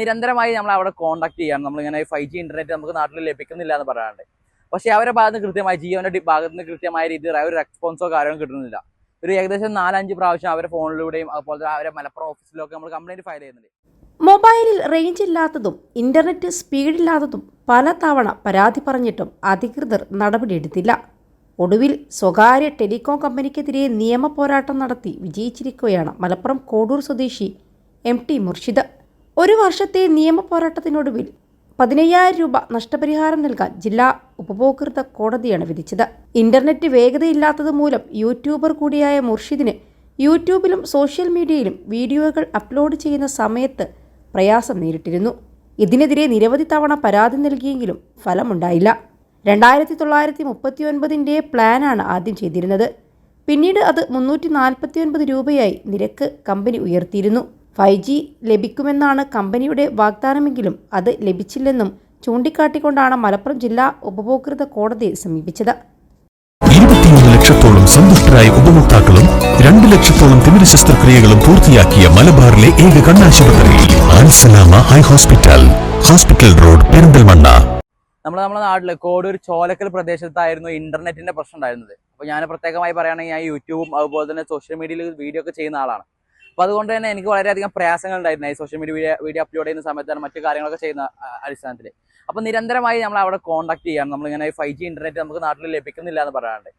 നിരന്തരമായി നമ്മൾ അവിടെ കോൺടാക്ട് ചെയ്യാണ്. നമ്മളിങ്ങനെ ഫൈവ് ജി ഇന്റർനെറ്റ് നമുക്ക് നാട്ടിൽ ലഭിക്കുന്നില്ല എന്ന് പറയാറുണ്ട്. പക്ഷേ അവരെ ഭാഗത്ത് കൃത്യമായി ജിയോന്റെ ഭാഗത്ത് നിന്ന് കൃത്യമായ രീതിയിൽ ഒരു റെസ്പോൺസോ കാര്യമോ കിട്ടുന്നില്ല. ഒരു ഏകദേശം നാലഞ്ച് പ്രാവശ്യം അവരെ ഫോണിലൂടെയും അതുപോലെ അവരെ മലപ്പുറം ഓഫീസിലൊക്കെ നമ്മൾ കംപ്ലൈന്റ് ഫയൽ ചെയ്യുന്നുണ്ട്. മൊബൈലിൽ റേഞ്ച് ഇല്ലാത്തതും ഇന്റർനെറ്റ് സ്പീഡില്ലാത്തതും പല തവണ പരാതി പറഞ്ഞിട്ടും അധികൃതർ നടപടിയെടുത്തില്ല ഒടുവിൽ സ്വകാര്യ ടെലികോം കമ്പനിക്കെതിരെ നിയമ പോരാട്ടം നടത്തി വിജയിച്ചിരിക്കുകയാണ് മലപ്പുറം കോടൂർ സ്വദേശി എം ടി മുർഷിദ്. ഒരു വർഷത്തെ നിയമ പോരാട്ടത്തിനൊടുവിൽ പതിനയ്യായിരം രൂപ നഷ്ടപരിഹാരം നൽകാൻ ജില്ലാ ഉപഭോക്തൃ കോടതിയാണ് വിധിച്ചത്. ഇന്റർനെറ്റ് വേഗതയില്ലാത്തത് മൂലം യൂട്യൂബർ കൂടിയായ മുർഷിദിന് യൂട്യൂബിലും സോഷ്യൽ മീഡിയയിലും വീഡിയോകൾ അപ്ലോഡ് ചെയ്യുന്ന സമയത്ത് പ്രയാസം നേരിട്ടിരുന്നു. ഇതിനെതിരെ നിരവധി തവണ പരാതി നൽകിയെങ്കിലും ഫലമുണ്ടായില്ല. രണ്ടായിരത്തി തൊള്ളായിരത്തി മുപ്പത്തി ഒൻപതിന്റെ പ്ലാനാണ് ആദ്യം ചെയ്തിരുന്നത്. പിന്നീട് അത് മുന്നൂറ്റി നാൽപ്പത്തി ഒൻപത് രൂപയായി നിരക്ക് കമ്പനി ഉയർത്തിയിരുന്നു. ഫൈവ് ജി ലഭിക്കുമെന്നാണ് കമ്പനിയുടെ വാഗ്ദാനമെങ്കിലും അത് ലഭിച്ചില്ലെന്നും ചൂണ്ടിക്കാട്ടിക്കൊണ്ടാണ് മലപ്പുറം ജില്ലാ ഉപഭോക്തൃ കോടതിയെ സമീപിച്ചത്. ഇരുപത്തിയൊന്ന് ലക്ഷത്തോളം സന്തുഷ്ടരായ ഉപഭോക്താക്കളും രണ്ട് ലക്ഷത്തോളം തിമിര ശസ്ത്രക്രിയകളും പൂർത്തിയാക്കിയ മലബാറിലെ ഏക കണ്ണാശുപത്രി Al Salama eye hospital hospital road Perinthalmanna. നമ്മൾ നമ്മുടെ നാട്ടിലെ കോടൂർ ചോലക്കൽ പ്രദേശത്തായിരുന്നു ഇന്റർനെറ്റിന്റെ പ്രശ്നം ഉണ്ടായിരുന്നത്. അപ്പോൾ ഞാൻ പ്രത്യേകമായി പറയുകയാണെങ്കിൽ ഞാൻ യൂട്യൂബും അതുപോലെ തന്നെ സോഷ്യൽ മീഡിയയിൽ വീഡിയോ ഒക്കെ ചെയ്യുന്ന ആളാണ്. അപ്പോൾ അതുകൊണ്ട് തന്നെ എനിക്ക് വളരെയധികം പ്രയാസങ്ങൾ ഉണ്ടായിരുന്നു ഈ സോഷ്യൽ മീഡിയ വീഡിയോ അപ്ലോഡ് ചെയ്യുന്ന സമയത്താണ് മറ്റു കാര്യങ്ങളൊക്കെ ചെയ്യുന്ന അടിസ്ഥാനത്തിൽ അപ്പോൾ നിരന്തരമായി നമ്മൾ അവിടെ കോൺടാക്ട് ചെയ്യണം. നമ്മളിങ്ങനെ ഫൈവ് ജി ഇന്റർനെറ്റ് നമുക്ക് നാട്ടിൽ ലഭിക്കുന്നില്ല എന്ന് പറയാറുണ്ട്.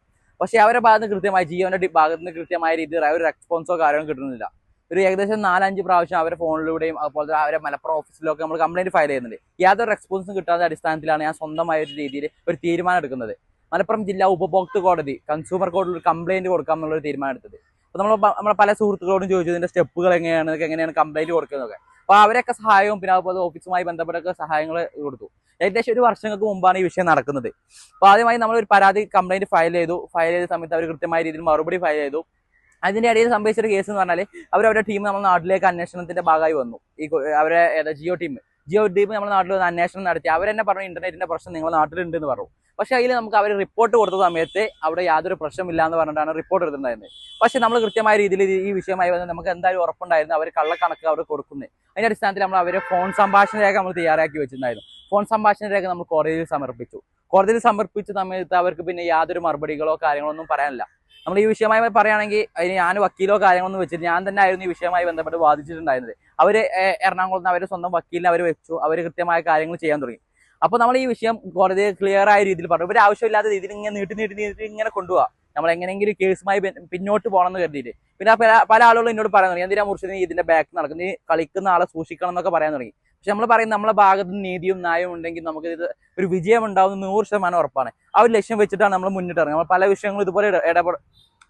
പക്ഷേ അവരുടെ ഭാഗത്ത് കൃത്യമായി ജിയോന്റെ ഡി- ഭാഗത്ത് നിന്ന് കൃത്യമായ രീതിയിൽ ഒരു റെസ്പോൺസോ കാര്യമോ കിട്ടുന്നില്ല. ഒരു ഏകദേശം നാലഞ്ച് പ്രാവശ്യം അവരുടെ ഫോണിലൂടെയും അതുപോലെ അവരെ മലപ്പുറം ഓഫീസിലൊക്കെ നമ്മൾ കംപ്ലൈന്റ് ഫയൽ ചെയ്യുന്നുണ്ട്. യാതൊരു റെസ്പോൺസും കിട്ടാത്ത അടിസ്ഥാനത്തിലാണ് ഞാൻ സ്വന്തമായ ഒരു രീതിയിൽ ഒരു തീരുമാനം എടുക്കുന്നത്. മലപ്പുറം ജില്ലാ ഉപഭോക്തൃ കോടതി കൺസ്യൂമർ കോടതിയിൽ ഒരു കംപ്ലൈന്റ് കൊടുക്കാം എന്നുള്ള ഒരു തീരുമാനം എടുത്തത്. അപ്പോൾ നമ്മൾ നമ്മുടെ പല സുഹൃത്തുക്കളോടും ചോദിച്ചു ഇതിന്റെ സ്റ്റെപ്പുകൾ എങ്ങനെയാണ് എങ്ങനെയാണ് കംപ്ലൈന്റ് കൊടുക്കുന്നതൊക്കെ. അപ്പോൾ അവരൊക്കെ സഹായവും പിന്നെ അതുപോലെ ഓഫീസുമായി ബന്ധപ്പെട്ടൊക്കെ സഹായങ്ങൾ കൊടുത്തു. ഏകദേശം ഒരു വർഷങ്ങൾക്ക് മുമ്പാണ് ഈ വിഷയം നടക്കുന്നത്. അപ്പോൾ ആദ്യമായി നമ്മൾ ഒരു പരാതി കംപ്ലൈന്റ് ഫയൽ ചെയ്തു. ഫയൽ ചെയ്ത സമയത്ത് അവർ കൃത്യമായ രീതിയിൽ മറുപടി ഫയൽ ചെയ്തു. അതിന്റെ ഇടയിൽ സംഭവിച്ച ഒരു കേസ് എന്ന് പറഞ്ഞാൽ അവർ അവരുടെ ടീം നമ്മുടെ നാട്ടിലേക്ക് അന്വേഷണത്തിന്റെ ഭാഗമായി വന്നു. ഈ അവരെ ജിയോ ടീം ജിയോ ഡീപ്പ് നമ്മുടെ നാട്ടിൽ വന്ന് അന്വേഷണം നടത്തി. അവരെന്നെ പറഞ്ഞു ഇന്റർനെറ്റിന്റെ പ്രശ്നം നിങ്ങളുടെ നാട്ടിലുണ്ട് എന്ന് പറഞ്ഞു. പക്ഷേ അതിൽ നമുക്ക് അവർ റിപ്പോർട്ട് കൊടുത്ത സമയത്ത് അവിടെ യാതൊരു പ്രശ്നമില്ല എന്ന് പറഞ്ഞിട്ടാണ് റിപ്പോർട്ട് എടുത്തിട്ടുണ്ടായിരുന്നത്. പക്ഷേ നമ്മൾ കൃത്യമായ രീതിയിൽ ഈ വിഷയമായി വന്ന് നമുക്ക് എന്തായാലും ഉറപ്പുണ്ടായിരുന്നു അവർ കള്ളക്കണക്ക് അവർ കൊടുക്കുന്നത് അതിന്റെ അടിസ്ഥാനത്തിൽ നമ്മൾ അവരെ ഫോൺ സംഭാഷണ രേഖ നമ്മൾ തയ്യാറാക്കി വെച്ചിട്ടുണ്ടായിരുന്നു. ഫോൺ സംഭാഷണ രേഖ നമ്മൾ കോടതിയിൽ സമർപ്പിച്ചു. കോടതിയിൽ സമർപ്പിച്ച സമയത്ത് അവർക്ക് പിന്നെ യാതൊരു മറുപടികളോ കാര്യങ്ങളോ ഒന്നും പറയാനില്ല. നമ്മൾ ഈ വിഷയമായി പറയുകയാണെങ്കിൽ അതിന് ഞാൻ വക്കീലോ കാര്യങ്ങളൊന്നും വെച്ചിട്ട് ഞാൻ തന്നെ ആയിരുന്നു ഈ വിഷയമായി ബന്ധപ്പെട്ട് വാദിച്ചിട്ടുണ്ടായിരുന്നത്. അവർ എറണാകുളത്ത് അവർ സ്വന്തം വക്കീലിനെ അവർ വെച്ചു. അവർ കൃത്യമായ കാര്യങ്ങൾ ചെയ്യാൻ തുടങ്ങി. അപ്പോൾ നമ്മൾ ഈ വിഷയം കോടതി ക്ലിയർ ആയ രീതിയിൽ പറഞ്ഞു. ഇവർ ആവശ്യമില്ലാത്ത രീതിയിൽ ഇങ്ങനെ നീട്ടി നീട്ടി നീട്ടി ഇങ്ങനെ കൊണ്ടുപോകാം നമ്മൾ എങ്ങനെയെങ്കിലും കേസുമായി പിന്നോട്ട് പോകണമെന്ന് കരുതിയിട്ട്. പിന്നെ പല പല ആളുകളും എന്നോട് പറയാൻ തുടങ്ങി. എന്തിനാ മുർഷിദിന് ഇതിന്റെ ബാക്ക് നടക്കുന്നത്? ഈ കളിക്കുന്ന ആളെ സൂക്ഷിക്കണം എന്നൊക്കെ പറയാൻ തുടങ്ങി. പക്ഷെ നമ്മൾ പറയും നമ്മളെ ഭാഗത്ത് നീതിയും ന്യായവും ഉണ്ടെങ്കിൽ നമുക്ക് ഇത് ഒരു വിജയം ഉണ്ടാവുന്ന നൂറ് ശതമാനം ഉറപ്പാണ്. ആ ഒരു ലക്ഷ്യം വെച്ചിട്ടാണ് നമ്മൾ മുന്നിട്ട് ഇറങ്ങുന്നത് നമ്മൾ പല വിഷയങ്ങളും ഇതുപോലെ ഇട- ഇടപെട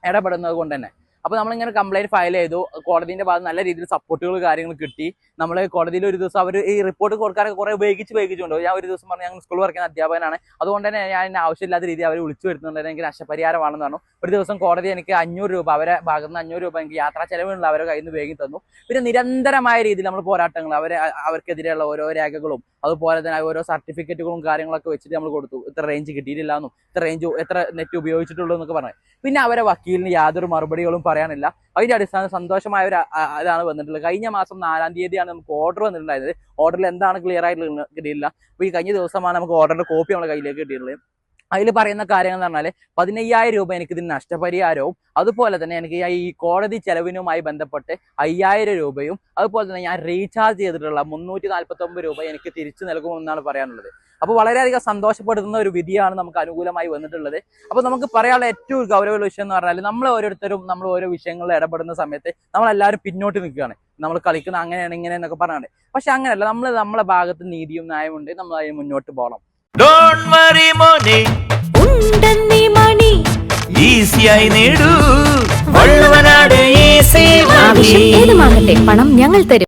ഇടപെടുന്നത് കൊണ്ട് തന്നെ. അപ്പോൾ നമ്മളിങ്ങനെ കംപ്ലൈന്റ് ഫയൽ ചെയ്തു. കോടതിന്റെ ഭാഗത്ത് നല്ല രീതിയിൽ സപ്പോർട്ടുകൾ കാര്യങ്ങൾ കിട്ടി. നമ്മൾ കോടതിയിൽ ഒരു ദിവസം അവർ ഈ റിപ്പോർട്ട് കൊടുക്കാനൊക്കെ കുറെ ഉപയോഗിച്ച് വൈകിച്ചുകൊണ്ട് ഞാൻ ഒരു ദിവസം പറഞ്ഞു ഞങ്ങൾ സ്കൂളിൽ വർക്കുന്ന അധ്യാപകനാണ്. അതുകൊണ്ട് തന്നെ ഞാൻ എന്നെ ആവശ്യമില്ലാത്ത രീതിയിൽ അവർ വിളിച്ചു വരുത്തുന്നുണ്ട്. എനിക്ക് നഷ്ടപരിഹാരമാണെന്ന് പറഞ്ഞു. ഒരു ദിവസം കോടതി എനിക്ക് അഞ്ഞൂറ് രൂപ അവരെ ഭാഗത്ത് നിന്ന് അഞ്ഞൂറ് രൂപ എനിക്ക് യാത്രാ ചെലവുള്ള അവരെ കയ്യിൽ നിന്ന് വേഗം തന്നു. പിന്നെ നിരന്തരമായ രീതിയിൽ നമ്മൾ പോരാട്ടങ്ങൾ അവരെ അവർക്കെതിരെയുള്ള ഓരോ രേഖകളും അതുപോലെ തന്നെ ഓരോ സർട്ടിഫിക്കറ്റുകളും കാര്യങ്ങളൊക്കെ വെച്ചിട്ട് നമ്മൾ കൊടുത്തു. ഇത്ര റേഞ്ച് കിട്ടിയിട്ടില്ല എന്നും ഇത്ര റേഞ്ച് എത്ര നെറ്റ് ഉപയോഗിച്ചിട്ടുള്ളൂ എന്നൊക്കെ പറഞ്ഞു. പിന്നെ അവരെ വക്കീലിന് യാതൊരു മറുപടികളും പറയാനില്ല. അതിന്റെ അടിസ്ഥാനം സന്തോഷമായ ഒരു ഇതാണ് വന്നിട്ടുള്ളത്. കഴിഞ്ഞ മാസം നാലാം തീയതിയാണ് നമുക്ക് ഓർഡർ വന്നിട്ടുണ്ടായിരുന്നത്. ഓർഡറിൽ എന്താണ് ക്ലിയർ ആയിട്ട് കിട്ടിയില്ല അപ്പോൾ ഈ കഴിഞ്ഞ ദിവസമാണ് നമുക്ക് ഓർഡറിന്റെ കോപ്പി നമ്മുടെ കയ്യിലേക്ക് കിട്ടിയിട്ടുള്ളത്. അതിൽ പറയുന്ന കാര്യങ്ങൾ എന്ന് പറഞ്ഞാൽ പതിനയ്യായിരം രൂപ എനിക്ക് ഇതിന് നഷ്ടപരിഹാരവും അതുപോലെ തന്നെ എനിക്ക് ഈ കോടതി ചെലവിനുമായി ബന്ധപ്പെട്ട് അയ്യായിരം രൂപയും അതുപോലെ തന്നെ ഞാൻ റീചാർജ് ചെയ്തിട്ടുള്ള മുന്നൂറ്റി നാൽപ്പത്തൊമ്പത് രൂപ എനിക്ക് തിരിച്ചു നൽകുമെന്നാണ് പറയാനുള്ളത്. അപ്പോൾ വളരെയധികം സന്തോഷപ്പെടുത്തുന്ന ഒരു വിധിയാണ് നമുക്ക് അനുകൂലമായി വന്നിട്ടുള്ളത്. അപ്പോൾ നമുക്ക് പറയാനുള്ള ഏറ്റവും ഗൗരവമുള്ള വിഷയം എന്ന് പറഞ്ഞാൽ നമ്മൾ ഓരോരുത്തരും നമ്മൾ ഓരോ വിഷയങ്ങളിൽ ഇടപെടുന്ന സമയത്ത് നമ്മളെല്ലാവരും പിന്നോട്ട് നിൽക്കുകയാണ്. നമ്മൾ കളിക്കുന്ന അങ്ങനെയാണ് ഇങ്ങനെ എന്നൊക്കെ പറഞ്ഞാണ്. പക്ഷെ അങ്ങനെയല്ല നമ്മൾ നമ്മളെ ഭാഗത്ത് നീതിയും ന്യായമുണ്ട് നമ്മൾ അതിന് മുന്നോട്ട് പോകണം. Don't worry, മോനെ ഉണ്ടെന്നീ മണി. ഈസിയായി നേടൂ. പണം ഞങ്ങൾ തരും.